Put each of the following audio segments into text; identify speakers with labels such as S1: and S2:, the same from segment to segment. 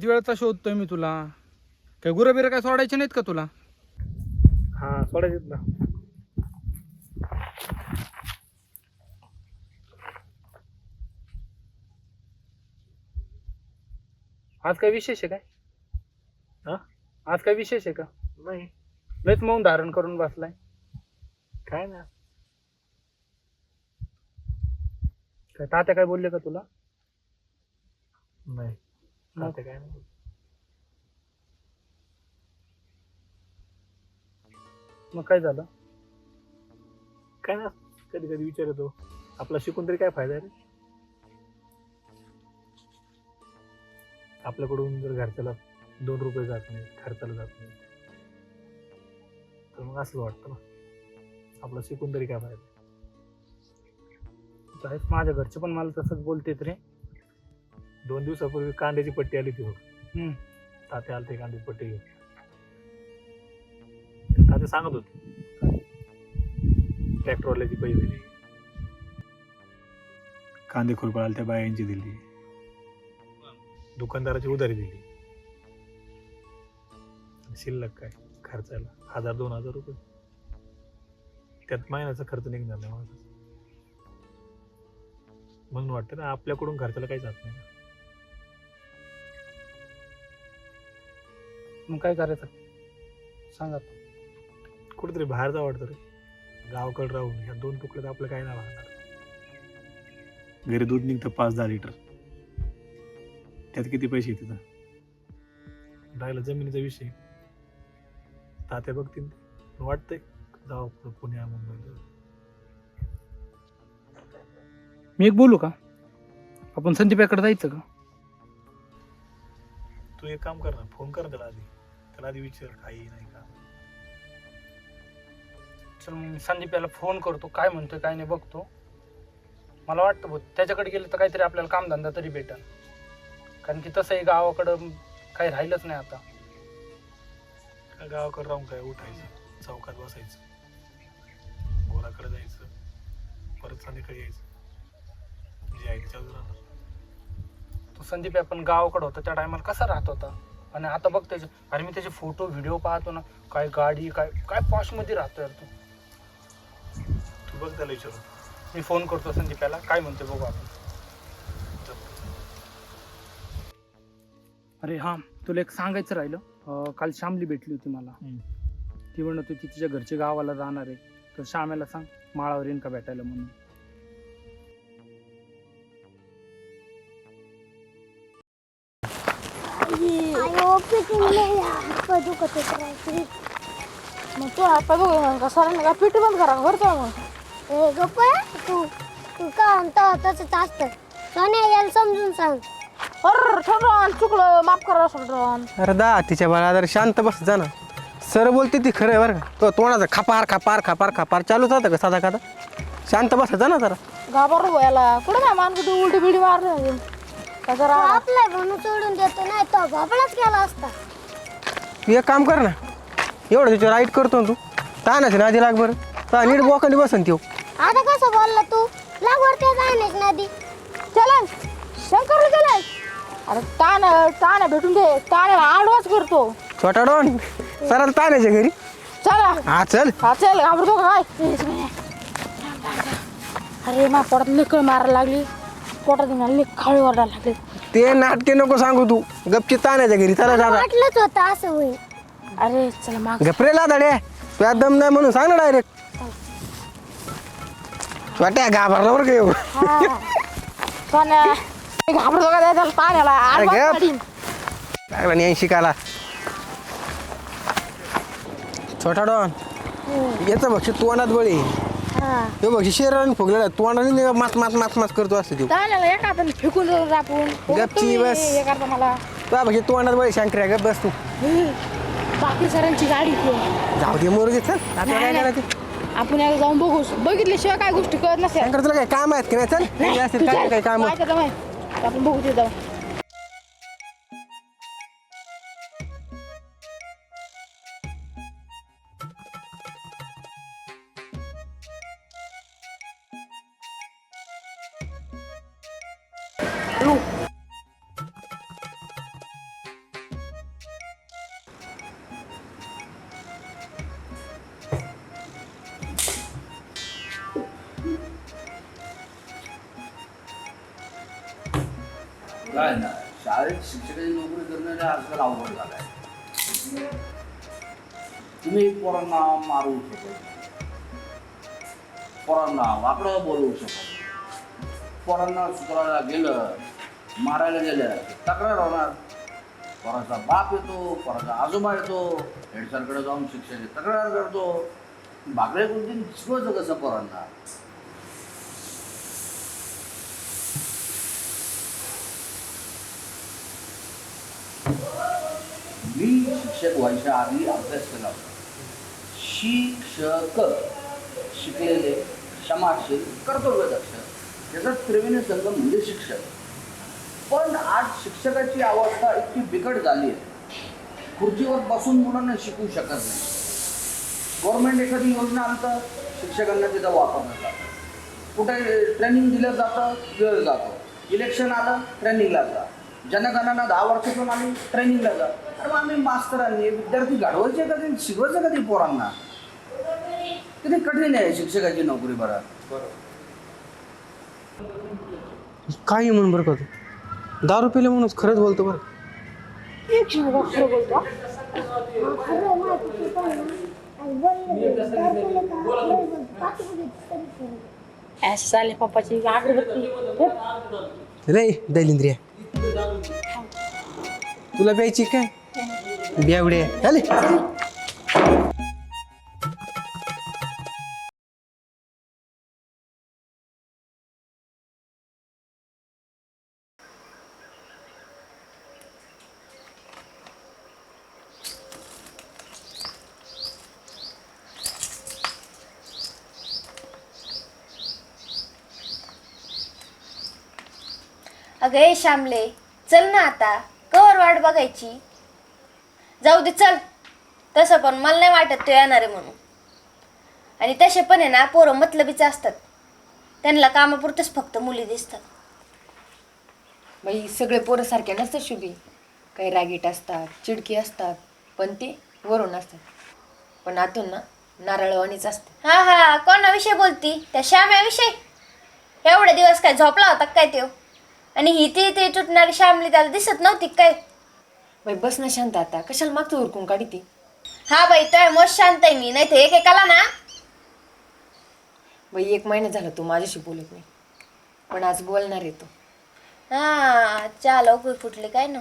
S1: किती वेळचा शोधतोय मी तुला? काय गुरं बिरं काय सोडायचे नाहीत का तुला?
S2: हा सोडायचे ना.
S1: आज काय विशेष आहे काय?
S2: हा?
S1: आज काय विशेष आहे का?
S2: नाही.
S1: लयच मौन धारण करून बसलाय.
S2: काय ना.
S1: काय तात्या काय बोलले का तुला?
S2: नाही.
S1: मग?
S2: आता काय
S1: मग काय झालं?
S2: काय ना कधी कधी विचारतो आपला शिकून तरी काय फायदा आहे रे? आपल्याकडून जर घरच्याला दोन रुपये जात नाही खर्चाला जात नाही तर मग असंच वाटतं ना. आपलं शिकून तरी काय फायदा
S1: माझ्या घरचे पण मला तसंच बोलतेत रे.
S2: दोन दिवसापूर्वी कांद्याची पट्टी आली बघ.
S1: हम्म.
S2: तात्या आलते कांद्याची पट्टी घेऊन. ते तात्या सांगत होते. ट्रॅक्टरवाल्याची पैसे दिली. कांदे खुरपाळाला त्या बायांची दिली. दुकानदाराची उधारी दिली. शिल्लक काय? खर्चायला हजार दोन हजार रुपये. त्यात महिन्याचा खर्च निघणार नाही माझा म्हणून वाटतं ना आपल्याकडून खर्चाला काही जात नाही
S1: मग काय करायचं? सांगा.
S2: कुठेतरी बाहेर जा वाटतं रे. गावाकडे राहून ह्या दोन तुकड्यात आपलं काय नाही लागणार घरी दूध निघतं पाच दहा लिटर. त्यात किती पैसे तिथं? राहिला जमिनीचा विषय. तात्या बघतील. ते. वाटतंय. जावं पुढं पुण्या मुंबईला.
S1: मी एक बोलू का? आपण संदीपाकडे जायचं का?
S2: तू एक काम कर ना फोन कर ना त्याला आधी. त्याला आधी विचार काही नाही का?
S1: चल मग मी संदीपाला फोन करतो. काय म्हणतोय काय नाही बघतो. मला वाटतं भाऊ त्याच्याकडे गेलं तर काहीतरी आपल्याला कामधंदा तरी भेटेल. कारण की तसंही गावाकडं काही राहिलंच नाही आता.
S2: काय गावाकडे राहून काय उठायचं? चौकात बसायचं. घोराकडे जायचं. परत संध्याकाळी यायचं. जे आहे त्याच्यावर राहणार.
S1: तो संदीप आपण गावाकडे होता त्या टायमाला कसा राहत होता? आणि आता बघ त्याचे अरे मी त्याचे फोटो व्हिडिओ पाहतो ना काय गाडी काय काय पॉशमध्ये राहतो यार तू.
S2: तू बघ त्याला विचारून.
S1: मी फोन करतो संदीपाला काय म्हणते बघू आपण. अरे हां तुला एक सांगायचं राहिलं. अं, काल श्यामली भेटली होती मला. ती म्हणत होती तिच्या घरचे गावाला जाणार आहे. तर श्यामेला सांग माळावर येईन का भेटायला म्हणून.
S3: मग तू आता बघ का सरांनी का पिटी बंद करा भरतो मग
S4: ए गप्प तू तू का म्हणतो तसंच असतं सोन्या याला समजून सांग
S3: अर ठरवून चुकलं माफ करा सोडून
S5: अरे दा तिच्या बाळा जरा शांत बस जा ना. सर बोलते ती खरं आहे बरं का. तो तोंडाचा खापार खापार खापार खापार चालूच होतं का साधा खाता शांत बस जा ना जरा.
S3: घाबर याला. कुठं काय मान कुठे उलटी बिडी मारली का जरा
S4: तो आपला म्हणून सोडून देतो नाही तो भोपळाच केला असता.
S5: एक काम कर ना. एवढं तिच्या राईट करतो ना तू. तानाच ना आधी लाग बरं. ता नीट बोकांडी बसन त्यो.
S4: आता कसं बोलला तू? लागवड ते जायनेच नदी.
S3: चला शंकर चला. अरे तान तान भेटून दे. ताण्याला आडवाच करतो.
S5: छोटा डॉन. सराला तानाच्या घरी.
S3: चला.
S5: हा चल.
S3: हा चल. घाबरतो का काय? अरे मा पोटात निकळ मारायला लागली. पोटात मला खाळी वाढायला लागली.
S5: ते नाटके नको सांगू तू. गपची तानाच्या घरी. चला दादा
S4: वाटलंच होतं असं होईल.
S3: अरे चला माग.
S5: गपरेला दाडे तुझ्या दम नाही म्हणून सांग ना डायरेक्ट छोट्या घाबरला बरं का येऊ
S3: सोन्या घाबरतो का त्याला ताण्याला
S5: अरे गप. लागला नाही शिकायला छोटा डॉन. याचं बघ तोंडात बळी.
S4: हा.
S5: बघ शरीराने फुगलेला तोंडाने मात मात मात मात करतो असतो तो.
S3: ताण्याला एका हाताने फेकून देतो आपण.
S5: गपची बस.
S3: हे करता मला.
S5: तुला बघ तोंडात बळी शंकर्या गप बस तू.
S3: बाकी सरांची गाडी घेऊन
S5: जाऊ दे मोर घेत आपल्याला काय करायचं?
S3: आपण एकदा जाऊन बघू. बघितल्याशिवाय काय गोष्टी कळत नसेल
S5: शंकर तुला काय काम आहेत की नाही? चल. असतील काय काय काम
S3: काय करता माहीत? आपण बघू ते जाऊ
S6: शिक्षकाची नोकरी करणं आजकाल अवघड झालाय तुम्ही पोरांना मारू शकत पोरांना वाकडं बोलवू शकत पोरांना सुधारायला गेलं मारायला गेलं तक्रार होणार. पोराचा बाप येतो पोराचा आजोबा येतो हेडसरकडे जाऊन शिक्षक तक्रार करतो. भाकरे कोणती शिकवायचं कसं पोरांना? मी शिक्षक व्हायच्या आधी अभ्यास केला होता शिक्षक शिकलेले क्षमाशील कर्तव्यदक्ष याचा त्रिवेणी संघ म्हणजे शिक्षक. पण आज शिक्षकाची अवस्था इतकी बिकट झाली आहे. खुर्चीवर बसून मुलांना शिकू शकत नाही. गव्हर्मेंट एखादी योजना आणतं शिक्षकांना तिथं वापरलं जातं. कुठे ट्रेनिंग दिलं जातं वेळ जातो. इलेक्शन आलं ट्रेनिंगला जा. जनगणना दहा वर्षातून आली ट्रेनिंगला जा अरे मग आम्ही मास्तरांनी विद्यार्थी घडवायचे कधी शिकवायचं कधी पोरांना किती कठीण आहे शिक्षकाची नोकरी बरं
S5: काही म्हणून बरं का तू दारू पिले म्हणून खरंच बोलतो बरं
S3: एक क्षण बघ, खरं बोलतो हा.
S4: खरं माहिती तू काय ना? आणि बोलले, काय केलं का? बोल, पाच मिनिट तरी केलं.
S3: असं चालले पप्पाची अगरबत्ती
S5: रे दैलिंद्रिया तुला प्यायची काय? बेवडे चाले.
S7: अगं श्यामले. चल ना आता. कवर वाट बघायची. जाऊ दे चल. तसं पण मला नाही वाटत तो येणार आहे म्हणून. आणि तसे पण आहे ना पोरं मतलबीचे असतात. त्यांना कामापुरतच फक्त मुली दिसतात.
S8: बाई सगळे पोरं सारखे नसतात शुभी. काही रागीट असतात चिडकी असतात पण ते वरून असतात. पण आतून ना नारळवाणीच असते.
S7: हा हा. कोणाविषयी बोलती? त्या श्याम्याविषयी? एवढे दिवस काय झोपला होता काय त्यो? आणि ही ती ती तुटणारी श्यामली त्याला दिसत नव्हती काय?
S8: बाई बस ना शांत आता. कशाला मागचं उरकून काढी ती?
S7: हा बाई तो मस्त शांत आहे मी. नाही तर एकेकाला ना?
S8: बाई एक महिना झाला तू माझ्याशी बोलत नाही. पण आज बोलणार आहे तू.
S7: हा चहा लवकर फुटली काय ना?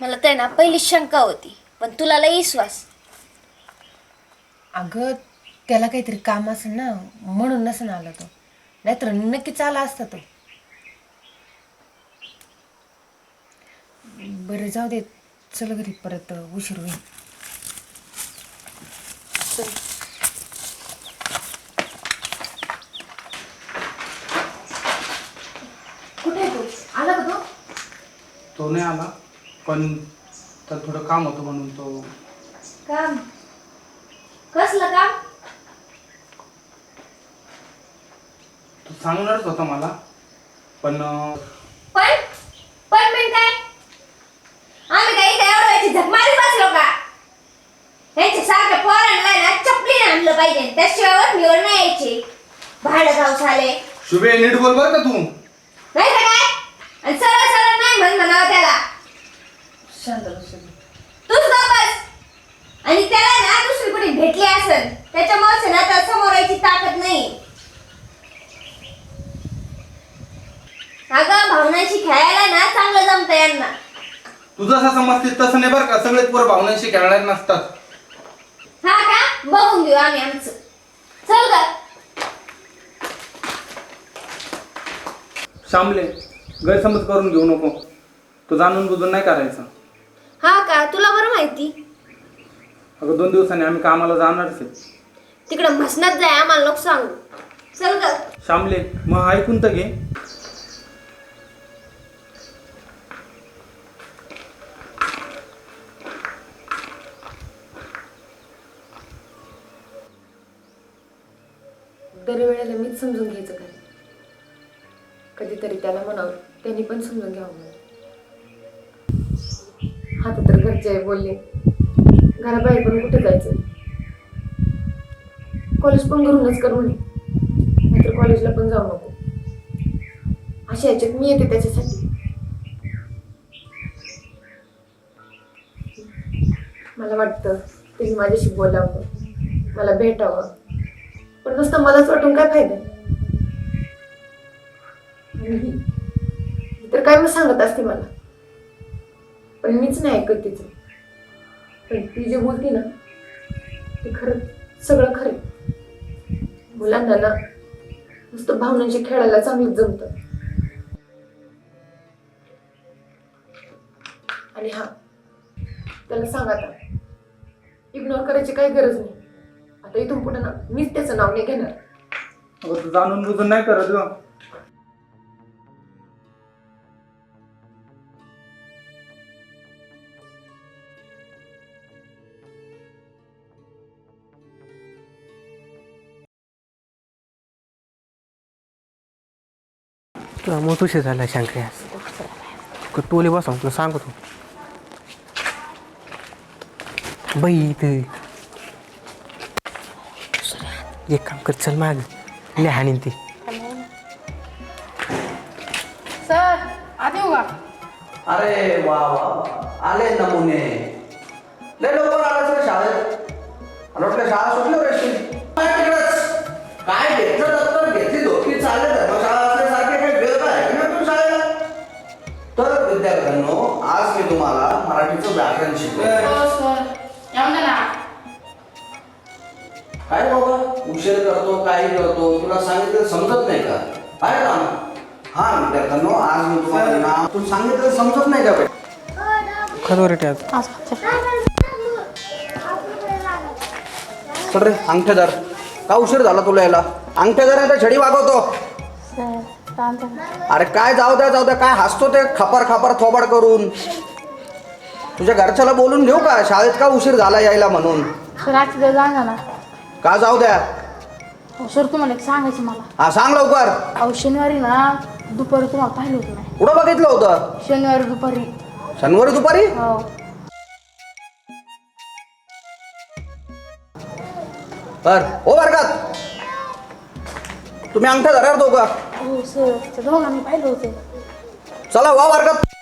S7: मला तर ना पहिली शंका होती पण तुला लई विश्वास.
S8: अगं त्याला काहीतरी काम असेल ना म्हणून नसेल आला तो. नाहीतर नक्कीच आला असता तो. बरं जाऊ दे. चल घरी परत उशीर होईल.
S7: कुठे तू? आला का तू?
S1: तो नाही आला. पण तर थोडं काम होतं म्हणून तो
S7: काम? कसलं काम?
S1: तो सांगणारच होता मला पण अं,
S7: पण? पण पण काय? आम्ही काही इथे एवढं व्हायची झक मारीत बसलो का? यांच्या सारख्या पोरांना ना चपलीने आणलं पाहिजे. त्याशिवाय वठणीवर नाही यायचे. भाडं गाव झाले
S2: शुभे नीट बोल बरं का तू.
S7: नाही तर काय? आणि सरळ सरळ नाही म्हण म्हणावं त्याला.
S8: शांत बस.
S7: तूच गप्प बस. आणि त्याला ना दुसरी कुणी भेटली असेल त्याच्यामुळे ना त्या समोर यायची ताकद नाही. अगं भावनाशी खेळायला ना चांगलं जमतं यांना.
S2: तू जसा समजते तसं नाही बरं का सगळे पोरं भावनांशी खेळणार नसतात.
S7: हा का? बघून घेऊ आम्ही आमचं. चल ग.
S1: श्यामले गैरसमज करून घेऊ नको. तो जाणून बुजून नाही करायचा.
S7: हा का? तुला बरं माहिती.
S1: अगं दोन दिवसांनी आम्ही कामाला जाणारच आहे.
S7: तिकडं म्हसनात जाय आम्हाला नको सांगू. चल ग.
S1: श्यामले मग ऐकून तर घे.
S8: दरवेळेला मीच समजून घ्यायचं काय? कधीतरी त्याला म्हणावं त्यांनी पण समजून घ्यावं आता तर घरचे आहे बोलले घराबाहेर पण कुठे जायचं? कॉलेज पण घरूनच कर म्हणे नाहीतर कॉलेजला पण जाऊ नको. अशा ह्याच्यात मी येते त्याच्यासाठी. मला वाटतं त्यांनी माझ्याशी बोलावं मला भेटावं पण नुसतं मलाच वाटून काय फायदा? तर काय मग सांगत असते मला. पण मीच नाही ऐकत तिचं. पण ती जे बोलते ना ते खरं सगळं खरं मुलांना ना नुसतं भावनांशी खेळायला चांगलं जमतं. आणि हा त्याला सांग आता. इग्नोर करायची काही गरज नाही. आता इथून पुढे ना मीच त्याचं नाव नाही घेणार.
S1: अगं तू जाणून बुजून नाही करत ग.
S5: तुला मोठ उशीर झाला शंकर्या टोले बसा तुला सांगतो. बाई इथे. एक काम कर चल माग. ले हाणीन ती.
S3: सर आत येऊ का
S6: अरे वा वा आले नमुने लय लवकर आला सर शाळेत. शाळा सुटली तिकडच? काय घेतलं आज मी तुम्हाला मराठीचं व्याकरण शिकवेन
S3: हो ना.
S6: काय बाबा उशीर करतो काही करतो तुला सांगितलं समजत नाही का? काय राम. हा विद्यार्थ्यांनो आज मी तुम्हाला नाव तू सांगितलं समजत नाही का?
S5: खरं रे त्यात
S6: चल रे अंगठेदार का उशीर झाला तुला याला? अंगठेदार आहे तर छडी वागवतो. अरे काय जाऊ द्या जाऊ द्या काय हसतो ते? खपर खपर थोबाड करून. तुझ्या घरच्याला बोलून घेऊ का? शाळेत का उशीर झाला यायला म्हणून?
S3: ना.
S6: का जाऊ द्या?
S3: सर तुम्हाला एक सांगायचं मला.
S6: हा सांग लवकर.
S3: अहो शनिवारी ना दुपारी तुम्हाला पाहिलं होतं
S6: कुठं बघितलं होतं?
S3: शनिवारी दुपारी.
S6: शनिवारी दुपारी?
S3: हो.
S6: बर हो वर्गात तुम्ही अंगठा धरार दोघं.
S3: हो सर. त्या दोघांनी पाहिलं होतं.
S6: चला वा वर्गात.